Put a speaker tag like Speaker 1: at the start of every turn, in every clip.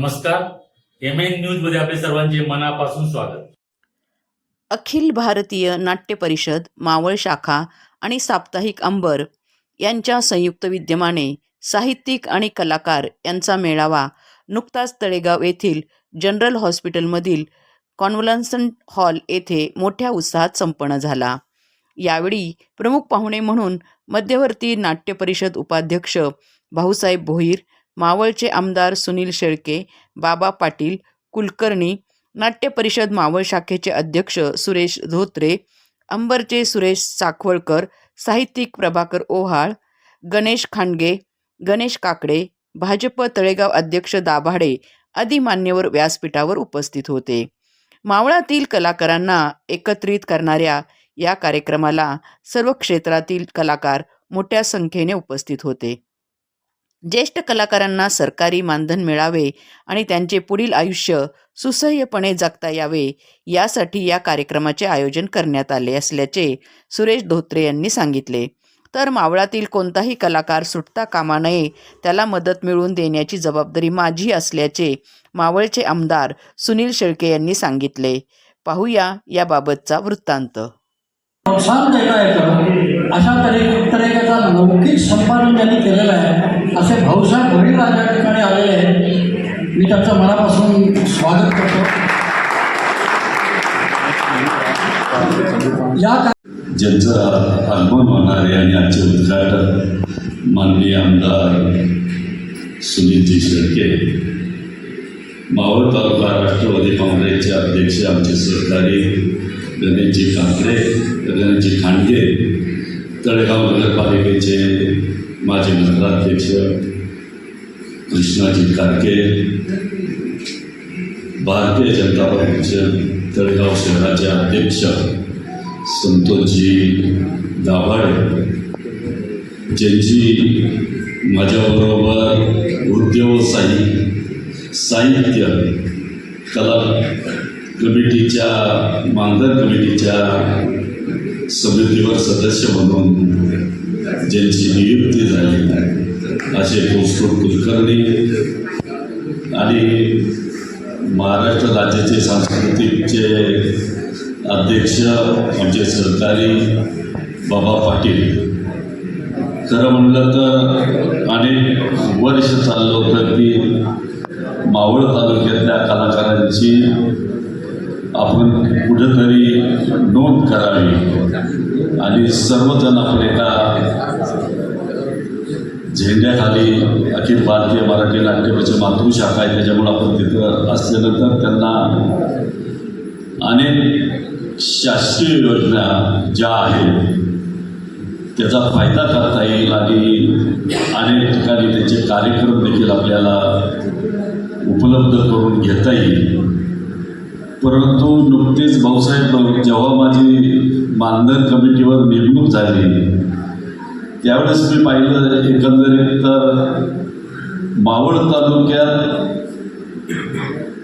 Speaker 1: नमस्कार. M N न्यूजमध्ये आपले सर्वांचे मनापासून स्वागत.
Speaker 2: अखिल भारतीय नाट्य परिषद मावळ शाखा आणि साप्ताहिक अंबर यांच्या संयुक्त विद्यमाने साहित्यिक आणि कलाकार यांचा मेळावा नुकताच तळेगाव येथील जनरल हॉस्पिटलमधील कॉन्व्हलन्सन हॉल येथे मोठ्या उत्साहात संपन्न झाला. यावेळी प्रमुख पाहुणे म्हणून मध्यवर्ती नाट्य परिषद उपाध्यक्ष भाऊसाहेब भोईर मावळचे आमदार सुनील शेळके बाबा पाटील कुलकर्णी नाट्य परिषद मावळ शाखेचे अध्यक्ष सुरेश धोत्रे अंबरचे सुरेश साखवळकर साहित्यिक प्रभाकर ओहाळ गणेश खांडगे गणेश काकडे भाजप तळेगाव अध्यक्ष दाभाडे आदी मान्यवर व्यासपीठावर उपस्थित होते. मावळातील कलाकारांना एकत्रित करणाऱ्या या कार्यक्रमाला सर्व क्षेत्रातील कलाकार मोठ्या संख्येने उपस्थित होते. ज्येष्ठ कलाकारांना सरकारी मानधन मिळावे आणि त्यांचे पुढील आयुष्य सुसह्यपणे जगता यावे यासाठी या कार्यक्रमाचे आयोजन करण्यात आले असल्याचे सुरेश धोत्रे यांनी सांगितले. तर मावळातील कोणताही कलाकार सुटता कामा नये त्याला मदत मिळवून देण्याची जबाबदारी माझी असल्याचे मावळचे आमदार सुनील शेळके यांनी सांगितले. पाहूया याबाबतचा वृत्तांत.
Speaker 3: अशा तरे तऱ्हेचा लौकिक संपादन त्यांनी केलेलं आहे. असे भाऊसाहेब भोईर आज या ठिकाणी आलेले आहेत. मी त्यांचं मनापासून स्वागत करतो. या
Speaker 4: ज्यांचा ज्यांचं होणार आहे आणि आजचे उद्घाटक माननीय आमदार सुनीलजी शेळके. मावळ तालुका राष्ट्रवादी काँग्रेसचे अध्यक्ष आमचे सहकारी गणेशजी काकडे गणेशजी खांडगे तळेगाव नगरपालिकेचे माजी नगराध्यक्ष कृष्णाजी कारके भारतीय जनता पक्षाचे तळेगाव शहराचे अध्यक्ष संतोषजी दाभाडे ज्यांची माझ्याबरोबर उद्योगसाही साहित्य कला कमिटीच्या मानधन कमिटीच्या समितीवर सदस्य म्हणून ज्यांची नियुक्ती झाली असे कौस्तुभ कुलकर्णी आणि महाराष्ट्र राज्याचे सांस्कृतिकचे अध्यक्ष आमचे सरकारी बाबा पाटील. खरं म्हणलं तर अनेक वर्ष चाललं होतं की मावळ तालुक्यातल्या कलाकारांची आपण कुठंतरी नोंद करावी. आणि सर्वजण आपण एका झेंड्याखाली अखिल भारतीय मराठी नाट्यपरिषद मातृशाखा आहे त्याच्यामुळे आपण तिथं असल्यानंतर त्यांना अनेक शासकीय योजना ज्या आहेत त्याचा फायदा करता येईल आणि अनेक ठिकाणी त्याचे कार्यक्रम देखील आपल्याला उपलब्ध करून घेता येईल. परंतु नुकतेच भाऊसाहेब जेव्हा माझी मानधन कमिटीवर नेमणूक झाली त्यावेळेस मी पाहिलं एकंदरीत तर मावळ तालुक्यात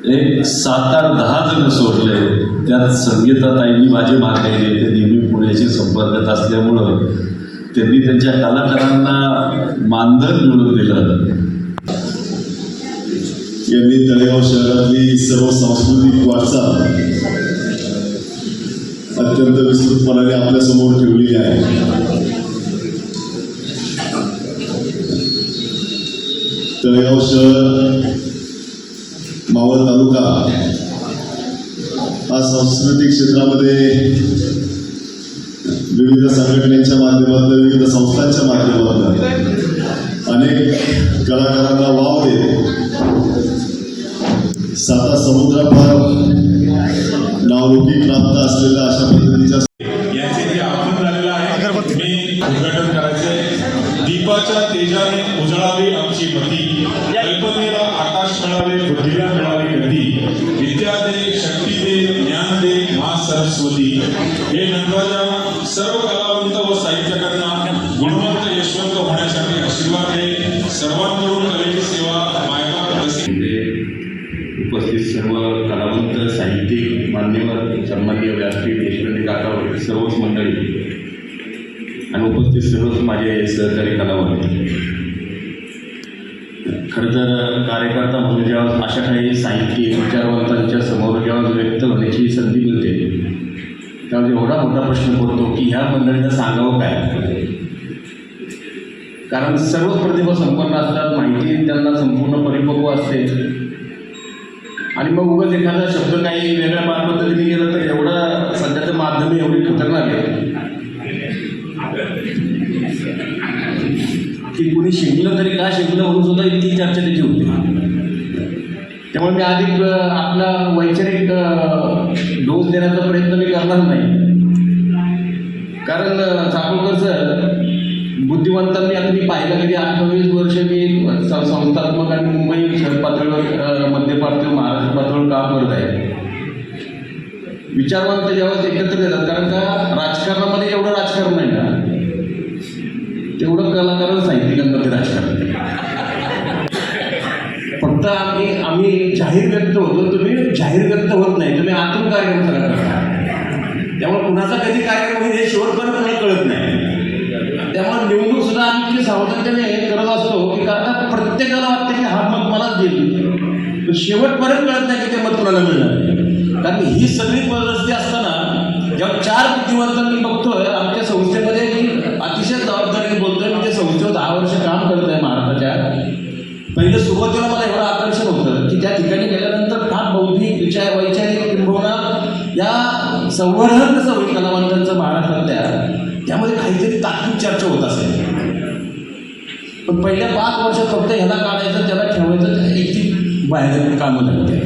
Speaker 4: एक सात आठ दहा जण सोडले. त्यात संगीताताईंनी माझे मागणी ते नेहमी पुण्याशी संपर्कात असल्यामुळं त्यांनी त्यांच्या कलाकारांना मानधन मिळवून दिलं.
Speaker 5: यांनी तळेगाव शहरातली सर्व सांस्कृतिक वारसा अत्यंत विस्तृतपणाने आपल्यासमोर ठेवलेली आहे. तळेगाव शहर मावळ तालुका हा सांस्कृतिक क्षेत्रामध्ये विविध संघटनेच्या माध्यमातून विविध संस्थांच्या माध्यमातून अनेक कलाकारांना वाव देत साता समुद्रापार नावलौकिक प्राप्त असलेल्या अशा पद्धतीच्या
Speaker 6: यांचे जे आगमन झालेलं आहे मी उद्घाटन करायचे दीपाच्या तेजाने उजळावी आमची मती. कल्पनेला आकाश मिळावे बुद्धीला मिळावी गती विद्या दे शक्ती दे ज्ञान दे मा सरस्वती हे नंदराजा सर्व
Speaker 4: उपस्थित सर्व कलावंत साहित्यिक मान्यवर सन्मान्य व्यासपीठ देशपांडे काका वगैरे सर्वच मंडळी आणि उपस्थित सर्वच माझे सहकारी कलावंत.
Speaker 7: खरं तर कार्यकर्ता म्हणून जेव्हा अशा काही साहित्यिक विचारवंतांच्या समोर जेव्हा व्यक्त होण्याची संधी मिळते तेव्हा एवढा मोठा प्रश्न पडतो की ह्या मंडळींना सांगावं काय? कारण सर्व प्रतिभा संपन्न असतात माहिती त्यांना संपूर्ण परिपक्व असते. आणि मग उगाच एखादा शब्द काही वेगळ्या मार्ग पद्धतीने गेलं तर एवढा सध्याचं माध्यम एवढी खतरनाक आहे. की कुणी शिकलं तरी का शिकलं म्हणून सुद्धा इतकी चर्चा त्याची होती. त्यामुळे मी अधिक आपला वैचारिक डोस देण्याचा प्रयत्न मी करणार नाही. कारण अ, सर बुद्धिवंतांनी आता मी पाहिलं कधी अठ्ठावीस वर्ष मी संस्थात्मक आणि मुंबई शहर पातळीवर म्हणून काम करत आहे विचारवंत जेव्हा एकत्र येतात कारण का राजकारणामध्ये एवढं राजकारण नाही ना? तेवढं कलाकार साहित्यिकांमध्ये राजकारण. फक्त आम्ही आम्ही जाहीर व्यक्त होतो तुम्ही जाहीर व्यक्त होत नाही तुम्ही आतून कार्यक्रम सगळा करता. त्यामुळे कुणाचा कधी कार्यक्रम हे शेवटपर्यंत मला कळत नाही. त्यामुळे निवडणूक सुद्धा आम्ही सावधानतेने करत असतो की कारण प्रत्येकाला वाटतं की हा मत मलाच देईल. शेवटपर्यंत कळत नाही की ते मत कुणाला मिळणार आहे. कारण ही सगळी परिस्थिती असताना जेव्हा चार बुद्धिवंत मी बघतोय आमच्या संस्थेमध्ये मी अतिशय जबाबदारीने बोलतोय. म्हणजे संस्थेवर दहा वर्ष काम करत आहे महाराष्ट्राच्या. पहिलं सुरुवातीला मला एवढं आकर्षण होतं की त्या ठिकाणी गेल्यानंतर फार बौद्धिक विचार वैचारिक किंबहुना या संवर्धन कसं होईल कलावंतांचं महाराष्ट्रातल्या त्यामध्ये काहीतरी तात्विक चर्चा होत असेल. पण पहिल्या पाच वर्षात फक्त ह्याला काढायचं त्याला ठेवायचं बाहेर कामं लागते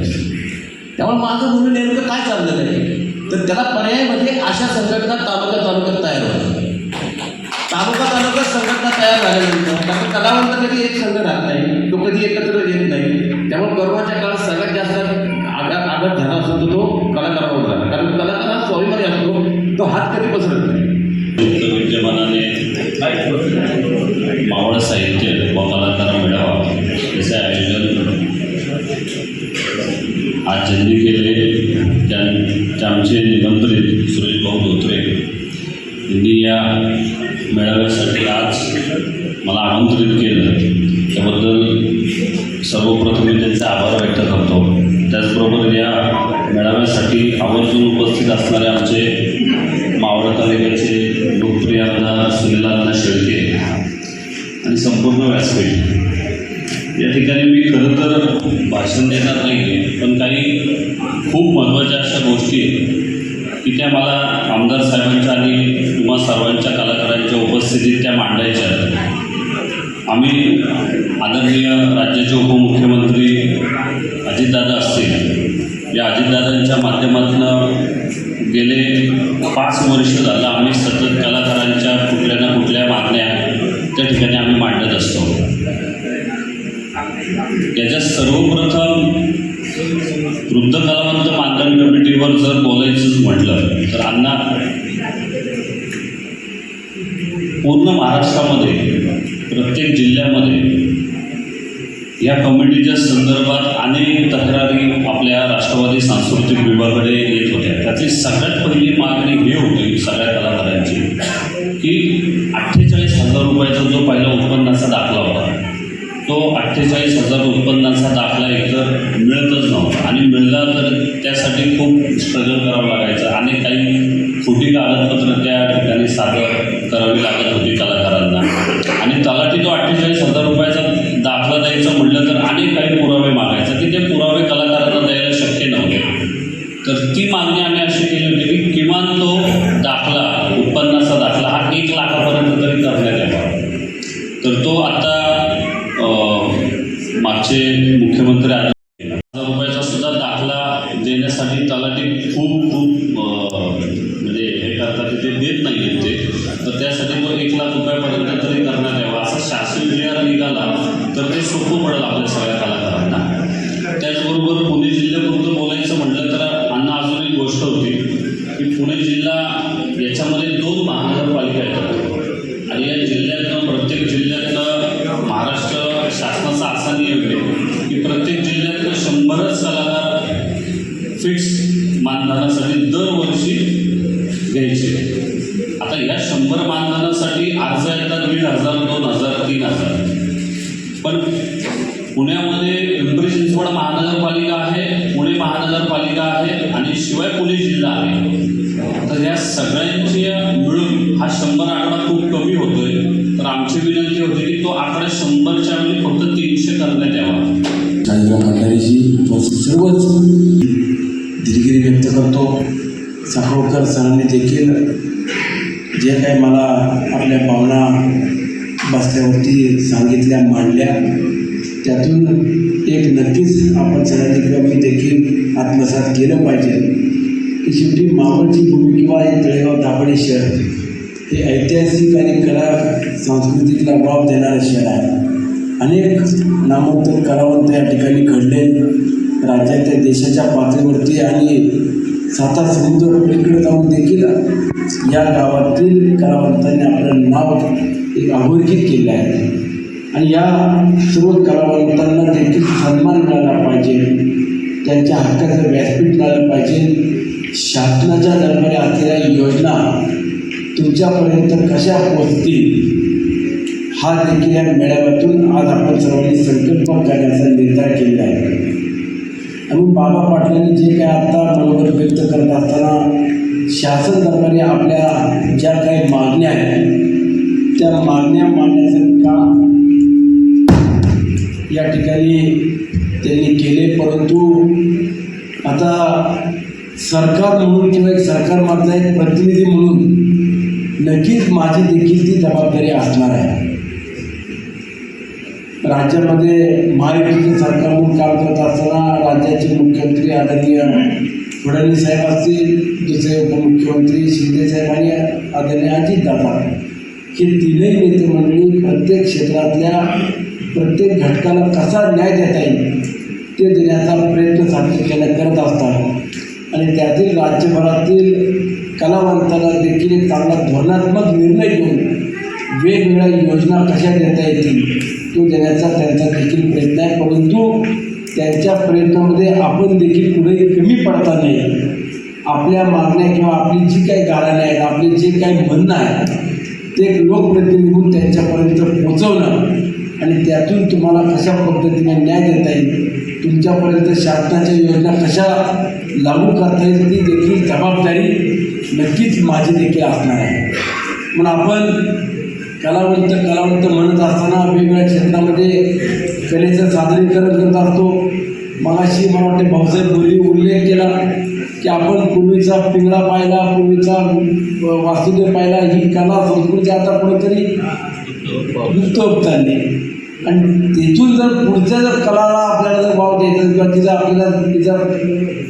Speaker 7: त्यामुळे माझं म्हणून नेमकं काय चाललेलं आहे तर त्याला पर्याय म्हणजे अशा संघटना तालुका तालुक्यात तयार होतात. तालुका तालुक्यात संघटना तयार झाल्यानंतर कारण कलावंत कधी एक संघ राहत नाही तो कधी एकत्र
Speaker 8: मेळाव्यासाठी आज मला आमंत्रित केलं. त्याबद्दल सर्वप्रथम मी त्यांचे आभार व्यक्त करतो. त्याचबरोबर या मेळाव्यासाठी आवर्जून उपस्थित असणारे आमचे मावळ तालुक्याचे लोकप्रिय आमदार सुनीलांना शेळके आणि संपूर्ण व्यासपीठ. या ठिकाणी मी खरं तर भाषण देणार नाही पण काही खूप महत्त्वाच्या अशा गोष्टी तिथे मला आमदार साहेबांच्या आणि तुम्हा सर्वांच्या कलाकारांच्या उपस्थितीत त्या मांडायच्या. आम्ही आदरणीय राज्याचे उपमुख्यमंत्री अजितदादा असतील या अजितदादांच्या माध्यमातून गेले पाच वर्ष झालं आम्ही सतत कलाकारांच्या कुठल्या ना कुठल्या मागण्या त्या ठिकाणी आम्ही मांडत असतो. याच्यात सर्वप्रथम वृद्ध कलावंत मानधन कमिटीवर जर बोलायचं म्हटलं तर अण्णा पूर्ण महाराष्ट्रामध्ये प्रत्येक जिल्ह्यामध्ये या कमिटीच्या संदर्भात अनेक तक्रारी आपल्या राष्ट्रवादी सांस्कृतिक विभागाकडे येत होत्या. त्याची सगळ्यात पहिली मागणी ही होती सगळ्या कलाकारांची की अठ्ठेचाळीस हजार रुपयाचा जो पहिला उत्पन्नाचा दाखला होता तो अठ्ठेचाळीस हजार उत्पन्नाचा दाखला एकतर मिळतच नव्हता. आणि मिळला तर त्यासाठी खूप स्ट्रगल करावं लागायचं. आणि काही खोटी कागदपत्र त्या ठिकाणी सादर करावी लागत होती कलाकार करतात ते देत नाही आहेत ते. तर त्यासाठी मग एक लाख रुपयापर्यंत तरी करण्यात यावा असा शासन निर्णय निघाला तर ते सोपं पडेल आपल्या सगळ्या कलाकारांना. त्याचबरोबर पुणे जिल्ह्यापुरतं बोलायचं म्हटलं तर अण्णा अजून एक गोष्ट होती की पुणे जिल्हा याच्यामध्ये दोन महानगरपालिका येतात आणि या जिल्ह्यातनं प्रत्येक जिल्ह्यातनं महाराष्ट्र शासनाचा असा नियम आहे की प्रत्येक जिल्ह्यातनं शंभरच कलाकार फिक्स मानधनासाठी
Speaker 9: शालिग्राम उपस्थित सर्वच दिलगिरी व्यक्त करतो. साखरोकर सरांनी देखील जे काही मला आपल्या भावना बसल्यावरती सांगितल्या मांडल्या त्यातून एक नक्कीच आपण सरांनी किंवा मी देखील आत्मसात केलं पाहिजे. की शेवटी मावळची भूमी किंवा हे तळेगाव दाभडे शहर हे ऐतिहासिक आणि कला संस्कृतीला वाव देणारं शहर आहे. अनेक नामांतर करावं या ठिकाणी घडले राज्याच्या देशाच्या पातळीवरती आणि सातार समुद्र पलीकडे जाऊन देखील या गावातील कलावंतांनी आपलं नाव एक अधोरेखित केलं आहे. आणि या सर्व कलावंतांना देखील सन्मान मिळाला पाहिजे. त्यांच्या हक्काचं व्यासपीठ मिळालं पाहिजे. शासनाच्या दरम्यान असलेल्या योजना तुमच्यापर्यंत कशा पोचतील हा देखील या मेळाव्यातून आज आपण सर्वांनी संकल्प करण्याचा निर्धार केलेला आहे. आणि बाबा पाटलांनी जे काय आता मनोगत व्यक्त करत असताना शासन दरबारी आपल्या ज्या काही मागण्या आहेत त्या मागण्या मांडण्याचं काम या ठिकाणी त्यांनी केले परंतु आता सरकार म्हणून किंवा एक सरकार मागचा एक प्रतिनिधी म्हणून नक्कीच माझी देखील ती जबाबदारी असणार आहे. राज्यामध्ये महायुतीचं सरकार म्हणून काम करत असताना राज्याचे मुख्यमंत्री आदरणीय फडणवीस साहेब असतील दुसरे उपमुख्यमंत्री शिंदे साहेब आणि आदरणीय अजितदादा. हे तीनही नेते मंडळी प्रत्येक क्षेत्रातल्या प्रत्येक घटकाला कसा न्याय देता येईल ते देण्याचा प्रयत्न सातत्याने करत असतात. आणि त्यातील राज्यभरातील कलावंतांना देखील एक चांगला धोरणात्मक निर्णय घेऊन वेगवेगळ्या योजना कशा देता येतील तो देण्याचा त्यांचा देखील प्रयत्न आहे. परंतु त्यांच्या प्रयत्नामध्ये आपण देखील पुढे कमी पडता नाही. आपल्या मागण्या किंवा आपली जी काही गाळ्याने आहेत आपले जे काही म्हणणं आहे ते एक त्यांच्यापर्यंत पोचवणं आणि त्यातून तुम्हाला कशा पद्धतीने न्याय देता येईल तुमच्यापर्यंत शासनाच्या योजना कशा लागू करता येईल ती देखील जबाबदारी नक्कीच माझी देखील असणार आहे. म्हणून आपण कलावंत कलावंत म्हणत असताना वेगवेगळ्या क्षेत्रामध्ये कलेचं सादरीकरण करत असतो. मगाशी मला वाटते भाऊसाहेब बोली उल्लेख केला की आपण पूर्वीचा पिंगळा पाहिला पूर्वीचा अ, वासुदेव पाहिला ही कला संस्कृती आता कुठेतरी लुप्त होत चालली. आणि तिथून जर पुढच्या जर कलाला आपल्याला जर वाव द्यायचा किंवा तिचा आपल्याला तिचा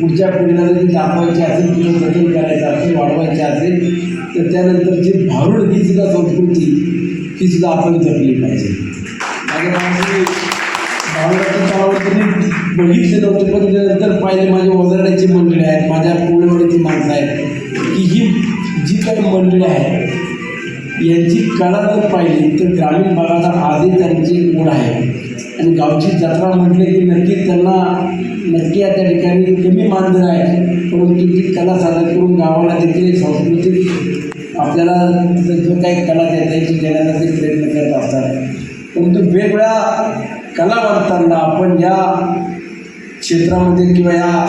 Speaker 9: पुढच्या पिढीला जर ती दाखवायची असेल तिचं जतन करायचं असेल वाढवायचे असेल तर त्यानंतरची भारूड ही सुद्धा संस्कृती ही सुद्धा आपण जपली पाहिजे. माझ्या गावामध्ये भारूडाचं तलावर बघितले नव्हते पण नंतर पाहिले माझ्या वजरण्याची मंडळी आहेत माझ्या पोळेवाडीची माणसं आहेत की ही जी काही मंडळी आहेत यांची कला जर पाहिली तर ग्रामीण भागाला आजही त्यांची ओढ आहे. आणि गावची जत्रा म्हटले की नक्की त्यांना नक्की या त्या ठिकाणी कमी मानधन आहे परंतु ती कला सादर करून गावाला देखील सांस्कृतिक आपल्याला जो काही कला देता देण्याचा ते प्रयत्न करत असतात परंतु वेगवेगळ्या वाढताना आपण या क्षेत्रामध्ये किंवा या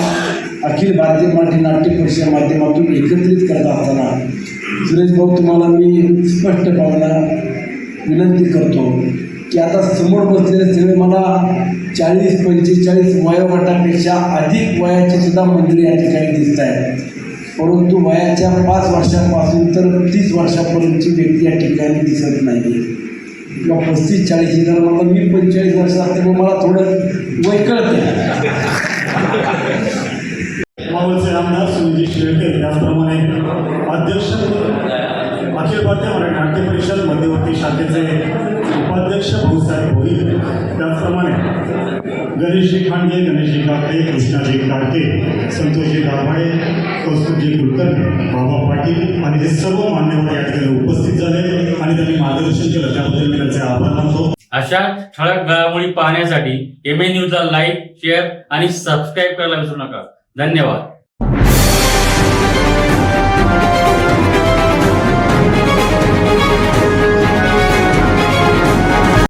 Speaker 9: अखिल भारतीय मराठी नाट्य परिषद माध्यमातून एकत्रित करत असताना सुरेश भाऊ तुम्हाला मी स्पष्टपणे विनंती करतो की आता समोर बसलेले सगळे मला चाळीस पंचेचाळीस वयोगटापेक्षा अधिक वयाची सुद्धा मंदिर या ठिकाणी दिसत आहेत. परंतु वयाच्या पाच वर्षापासून तर तीस वर्षापर्यंतची व्यक्ती या ठिकाणी दिसत नाही किंवा पस्तीस चाळीस हजार मला मी पंचेचाळीस वर्ष असल्यामुळे मला थोडं वय कळत
Speaker 10: मावळचे आमदार सुनील शेळके त्याचप्रमाणे अध्यक्ष अखिल भारतीय मराठी नाट्य परिषद मध्यवर्ती शाखेचे उपाध्यक्ष भाऊसाहेब भोईर गणेशजी खांडे गणेशजी काकडे कृष्णाजी काटके संतोषजी दाभाडे कौस्तुभजी कुलकर्णी बाबा पाटील आणि हे सर्व मान्यवर या ठिकाणी उपस्थित झाले आणि त्यांनी मार्गदर्शन केलं. त्याबद्दल मी त्यांचे आभार मानतो.
Speaker 1: अशा ठळक घडामोडी पाहण्यासाठी एम ए न्यूजला लाईक शेअर आणि सबस्क्राईब करायला विसरू नका. धन्यवाद.